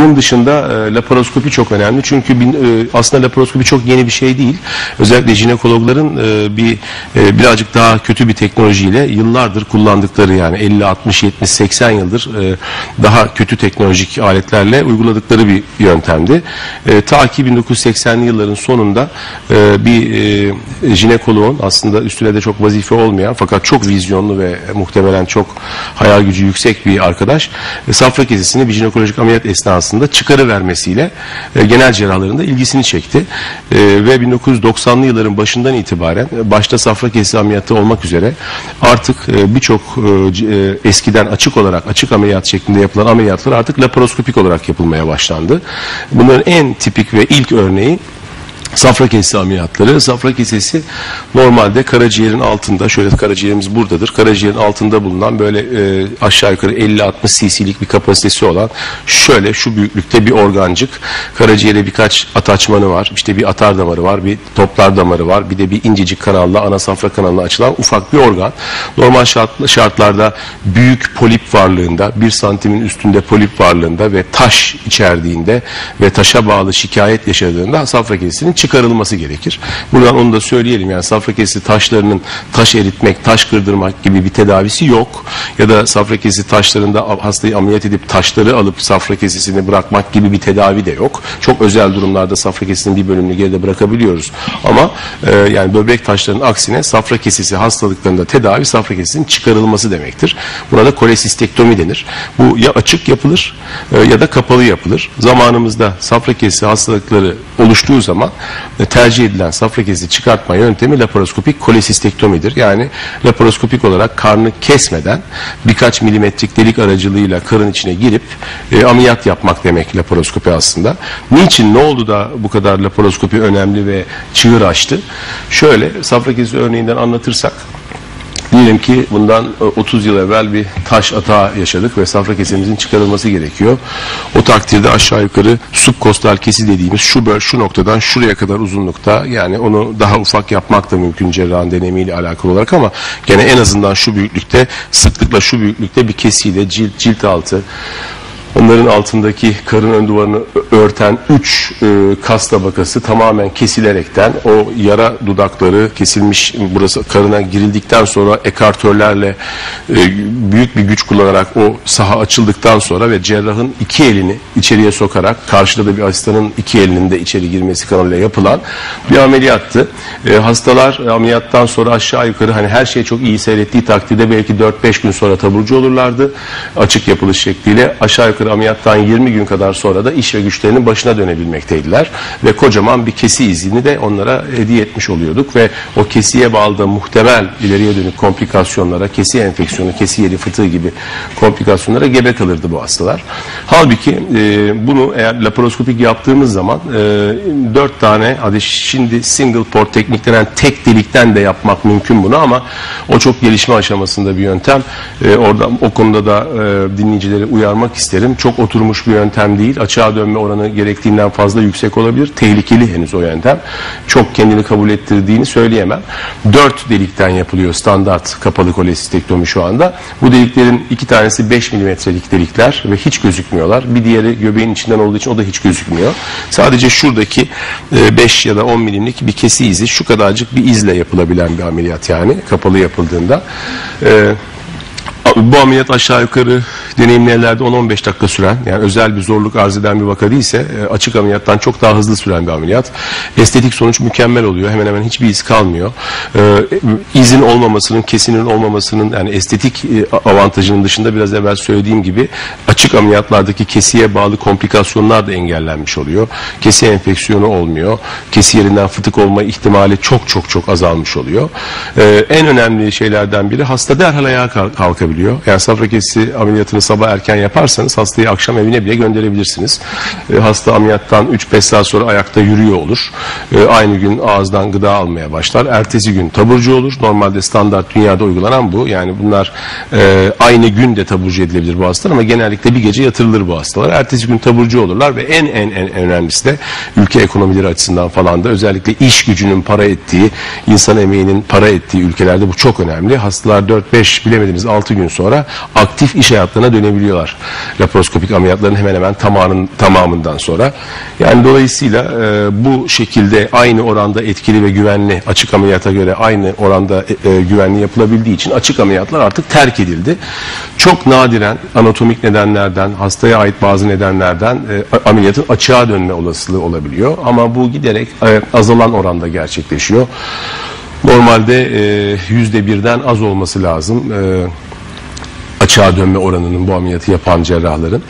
Onun dışında e, laparoskopi çok önemli. Çünkü bin- e, aslında laparoskopi çok yeni bir şey değil. Özellikle jinekologların e, bir e, birazcık daha kötü bir teknolojiyle yıllardır kullandıkları yani 50 60 70 80 yıldır e, daha kötü teknolojik aletlerle uyguladıkları bir yöntemdi. E, ta ki 1980'li yılların sonunda e, bir e, jinekoloğun aslında üstüne de çok vazife olmayan fakat çok vizyonlu ve muhtemelen çok hayal gücü yüksek bir arkadaş e, safra kesesini bir jinekolojik ameliyat esnasında çıkarı vermesiyle e, genel cerrahların da ilgisini çekti. E, ve 1990'lı yılların başından itibaren e, başta safra kesesi ameliyatı olmak üzere artık e, birçok e, e, eskiden açık olarak açık ameliyat şeklinde yapılan ameliyatlar artık laparoskopik olarak yapılmaya başlandı. Bunların en tipik ve ilk örneği Safra kesesi ameliyatları. Safra kesesi normalde karaciğerin altında, şöyle karaciğerimiz buradadır. Karaciğerin altında bulunan böyle e, aşağı yukarı 50-60 cc'lik bir kapasitesi olan şöyle şu büyüklükte bir organcık. Karaciğere birkaç ataçmanı var. İşte bir atar damarı var, bir toplar damarı var. Bir de bir incecik kanalla ana safra kanalına açılan ufak bir organ. Normal şart- şartlarda büyük polip varlığında, bir santimin üstünde polip varlığında ve taş içerdiğinde ve taşa bağlı şikayet yaşadığında safra kesesinin çıkarılması gerekir. Buradan onu da söyleyelim yani safra kesesi taşlarının taş eritmek, taş kırdırmak gibi bir tedavisi yok. Ya da safra kesesi taşlarında hastayı ameliyat edip taşları alıp safra kesesini bırakmak gibi bir tedavi de yok. Çok özel durumlarda safra kesesinin bir bölümünü geride bırakabiliyoruz. Ama e, yani böbrek taşlarının aksine safra kesesi hastalıklarında tedavi safra kesesinin çıkarılması demektir. Buna da kolesistektomi denir. Bu ya açık yapılır e, ya da kapalı yapılır. Zamanımızda safra kesesi hastalıkları oluştuğu zaman tercih edilen safra kesesi çıkartma yöntemi laparoskopik kolesistektomidir. Yani laparoskopik olarak karnı kesmeden birkaç milimetrik delik aracılığıyla karın içine girip e, ameliyat yapmak demek laparoskopi aslında. Niçin ne oldu da bu kadar laparoskopi önemli ve çığır açtı? Şöyle safra kesesi örneğinden anlatırsak Diyelim ki bundan e, 30 yıl evvel bir taş atağı yaşadık ve safra kesemizin çıkarılması gerekiyor. O takdirde aşağı yukarı subkostal kesi dediğimiz şu böl şu noktadan şuraya kadar uzunlukta yani onu daha ufak yapmak da mümkün cerrahın deneyimiyle alakalı olarak ama gene en azından şu büyüklükte sıklıkla şu büyüklükte bir kesiyle cilt cilt altı Onların altındaki karın ön duvarını örten 3 kas tabakası tamamen kesilerekten o yara dudakları kesilmiş burası karına girildikten sonra ekartörlerle e, büyük bir güç kullanarak o saha açıldıktan sonra ve cerrahın iki elini içeriye sokarak karşıda da bir asistanın iki elinin de içeri girmesi kanalıyla yapılan bir ameliyattı. E, hastalar ameliyattan sonra aşağı yukarı hani her şey çok iyi seyrettiği takdirde belki 4-5 gün sonra taburcu olurlardı. Açık yapılış şekliyle aşağı yukarı ameliyattan 20 gün kadar sonra da iş ve güçlerinin başına dönebilmekteydiler. Ve kocaman bir kesi izini de onlara hediye etmiş oluyorduk ve o kesiye bağlı da muhtemel ileriye dönük komplikasyonlara, kesi enfeksiyonu, kesi yeri fıtığı gibi komplikasyonlara gebe kalırdı bu hastalar. Halbuki e, bunu eğer laparoskopik yaptığımız zaman e, 4 tane hadi şimdi single port teknik denen tek delikten de yapmak mümkün bunu ama o çok gelişme aşamasında bir yöntem. E, orada o konuda da e, dinleyicileri uyarmak isterim. Çok oturmuş bir yöntem değil. Açığa dönme oranı gerektiğinden fazla yüksek olabilir. Tehlikeli henüz o yöntem. Çok kendini kabul ettirdiğini söyleyemem. Dört delikten yapılıyor standart kapalı kolesistektomi şu anda. Bu deliklerin iki tanesi 5 milimetrelik delikler ve hiç gözükmüyorlar. Bir diğeri göbeğin içinden olduğu için o da hiç gözükmüyor. Sadece şuradaki 5 ya da 10 milimlik bir kesi izi şu kadarcık bir izle yapılabilen bir ameliyat yani kapalı yapıldığında. Bu ameliyat aşağı yukarı deneyimlerde 10-15 dakika süren yani özel bir zorluk arz eden bir vaka değilse e, açık ameliyattan çok daha hızlı süren bir ameliyat. Estetik sonuç mükemmel oluyor. Hemen hemen hiçbir iz kalmıyor. Ee, izin olmamasının, kesinin olmamasının yani estetik e, avantajının dışında biraz evvel söylediğim gibi açık ameliyatlardaki kesiye bağlı komplikasyonlar da engellenmiş oluyor. Kesi enfeksiyonu olmuyor. Kesi yerinden fıtık olma ihtimali çok çok çok azalmış oluyor. En önemli şeylerden biri hasta derhal ayağa kalk- kalkabiliyor. Yani safra kesesi ameliyatını sabah erken yaparsanız hastayı akşam evine bile gönderebilirsiniz. Ee, hasta ameliyattan 3-5 saat sonra ayakta yürüyor olur. Ee, aynı gün ağızdan gıda almaya başlar. Ertesi gün taburcu olur. Normalde standart dünyada uygulanan bu. Yani bunlar e, aynı gün de taburcu edilebilir bu hastalar ama genellikle bir gece yatırılır bu hastalar. Ertesi gün taburcu olurlar ve en en en önemlisi de ülke ekonomileri açısından falan da özellikle iş gücünün para ettiği, insan emeğinin para ettiği ülkelerde bu çok önemli. Hastalar 4-5 bilemediniz 6 gün sonra aktif iş hayatlarına dönebiliyorlar. Laparoskopik ameliyatların hemen hemen tamamının, tamamından sonra. Yani dolayısıyla e, bu şekilde aynı oranda etkili ve güvenli açık ameliyata göre aynı oranda e, e, güvenli yapılabildiği için açık ameliyatlar artık terk edildi. Çok nadiren anatomik nedenlerden, hastaya ait bazı nedenlerden e, ameliyatın açığa dönme olasılığı olabiliyor. Ama bu giderek e, azalan oranda gerçekleşiyor. Normalde e, yüzde birden az olması lazım e, açığa dönme oranının bu ameliyatı yapan cerrahların.